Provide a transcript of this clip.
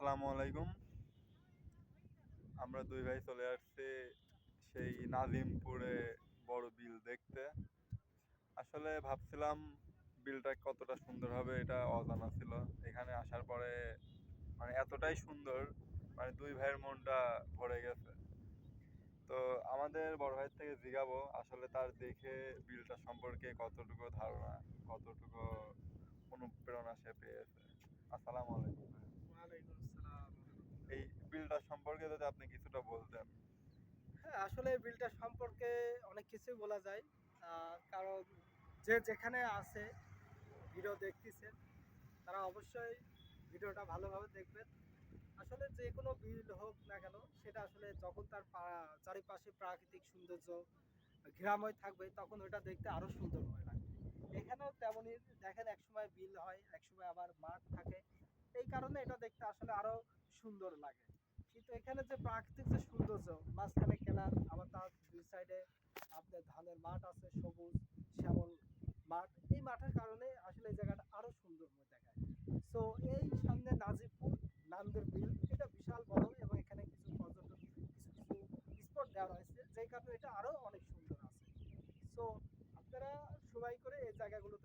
আসসালামু আলাইকুম। আমরা দুই ভাই চলে আসছি সেই নাজিমপুরে বড় বিল দেখতে। আসলে ভাবছিলাম বিলটা কতটা সুন্দর হবে এটা অজানা ছিল। এখানে আসার পরে মানে এতটাই সুন্দর মানে দুই ভাইয়ের মনটা ভরে গেছে। তো আমাদের বড় ভাইয়ের থেকে জিগাবো, আসলে তার দেখে বিলটা সম্পর্কে কতটুকু ধারণা, কতটুকু অনুপ্রেরণা সে পেয়েছে। আসসালামু আলাইকুম ভাই। ওয়ালাইকুম আসসালাম। এই বিলটা সম্পর্কে যদি আপনি কিছুটা বলতেন। হ্যাঁ আসলে বিলটা সম্পর্কে অনেক কিছুই বলা যায়। কারণ যে যেখানে আছে, ভিডিও দেখতেছেন, তারা অবশ্যই ভিডিওটা ভালোভাবে দেখবেন। আসলে যে কোনো বিল হোক না কেন, সেটা আসলে যখন তার চারিপাশে প্রাকৃতিক সৌন্দর্য ঘেরাময় থাকবে, তখন ওটা দেখতে আরও সুন্দরময় লাগবে এখানেও তেমনই, দেখেন একসময় বিল হয়, একসময় আবার মাঠ থাকে। এই কারণে এটা দেখতে আসলে আরও সুন্দর লাগে। কিন্তু এখানে যে প্রাকৃতিক যে সৌন্দর্য, মাঝখানে কেনার আবার তার দুই সাইডে আপনার ধানের মাঠ আছে, সবুজ, শ্যামল মাঠ। এই মাঠের কারণে আসলে এই জায়গাটা আরও সুন্দরময় দেখায়। সো এই সামনে নাজিরপুর নান্দের বিল, এটা বিশাল বড় এবং এখানে কিছু পর্যটন কিছু কিছু স্পট দেওয়া হয়েছে, যেই কারণে এটা আরও অনেক সুন্দর আছে। সো আপনারা সবাই করে এই জায়গাগুলো